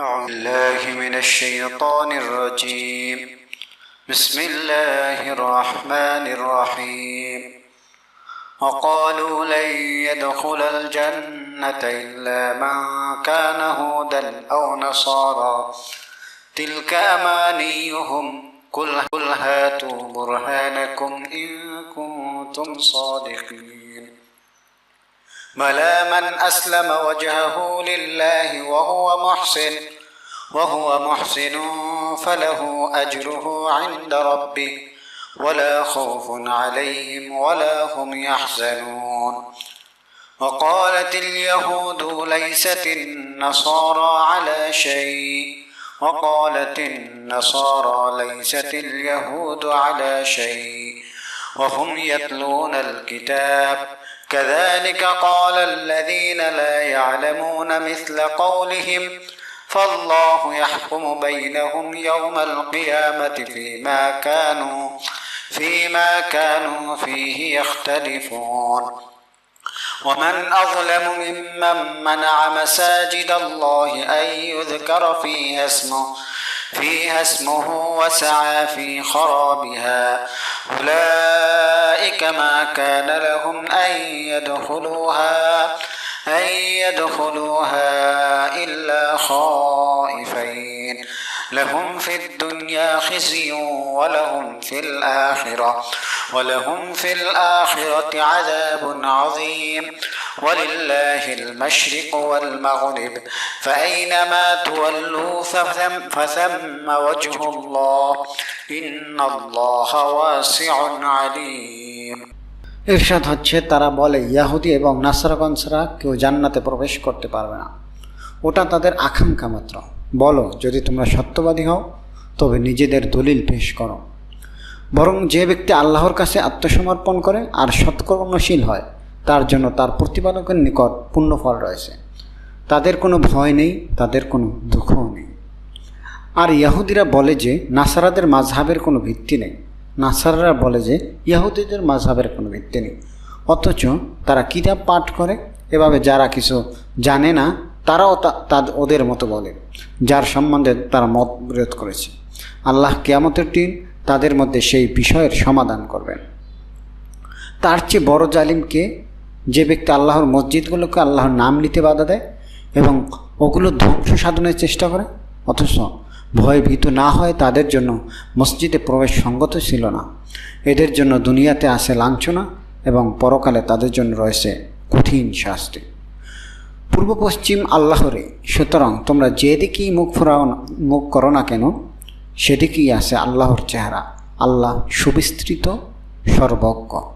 أعوذ بالله من الشيطان الرجيم. بسم الله الرحمن الرحيم. وقالوا لن يدخل الجنة إلا من كان هودا أو نصارى. تلك أمانيهم. قل هاتوا برهانكم إن كنتم صادقين. بلى من أسلم وجهه لله وهو محسن وهو محسن فله أجره عند ربه ولا خوف عليهم ولا هم يحزنون. وقالت اليهود ليست النصارى على شيء وقالت النصارى ليست اليهود على شيء وهم يتلون الكتاب كذلك قال الذين لا يعلمون مثل قولهم فالله يحكم بينهم يوم القيامة فيما كانوا فيما كانوا فيه يختلفون. ومن أظلم ممن منع مساجد الله أن يذكر فيها اسمه فيها اسمه وسعى في خرابها. أولئك ما كان لهم أن يدخلوها أن يدخلوها. لهم في الدنيا خزي ولهم في الآخرة ولهم في الآخرة عذاب عظيم ولله المشرق والمغرب فأينما تولوا فثم, فثم وجه الله إن الله واسع عليم ইরশাদ হচ্ছে তারা বলে ইয়াহুদি এবং নাসারাগঞ্জরা কেউ জান্নাতে প্রবেশ করতে পারবে না ওটা তাদের আকাঙ্ক্ষা মাত্র বলো, যদি তোমরা সত্যবাদী হও, তবে নিজেদের দলিল পেশ করো। বরং যে ব্যক্তি আল্লাহর কাছে আত্মসমর্পণ করে আর সৎকর্মশীল হয়, তার জন্য তার প্রতিপালকের নিকট পুণ্যফল রয়েছে। তাদের কোনো ভয় নেই, তাদের কোনো দুঃখও নেই। আর ইয়াহুদিরা বলে যে, নাসারাদের মাঝহাবের কোনো ভিত্তি নেই। নাসারারা বলে যে, ইয়াহুদিদের মাঝহাবের কোনো ভিত্তি নেই। অথচ তারা কিতাব পাঠ করে, এভাবে যারা কিছু জানে না তারাও তা ওদের মতো বলে, যার সম্বন্ধে তারা মত বিরোধ করেছে। আল্লাহ কেয়ামতের দিন তাদের মধ্যে সেই বিষয়ের সমাধান করবেন। তার চেয়ে বড় জালিমকে যে ব্যক্তি আল্লাহর মসজিদগুলোকে আল্লাহর নাম নিতে বাধা দেয় এবং ওগুলো ধ্বংস সাধনের চেষ্টা করে? অথচ ভয় ভীত না হয় তাদের জন্য মসজিদে প্রবেশ সঙ্গত ছিল না। এদের জন্য দুনিয়াতে আসে লাঞ্ছনা এবং পরকালে তাদের জন্য রয়েছে কঠিন শাস্তি। পূর্ব পশ্চিম আল্লাহরে। সুতরাং তোমরা যেদিকেই মুখ ফোরাও মুখ করো না কেন, সেদিকেই আছে আল্লাহর চেহারা। আল্লাহ সুবিস্তৃত, সর্বজ্ঞ।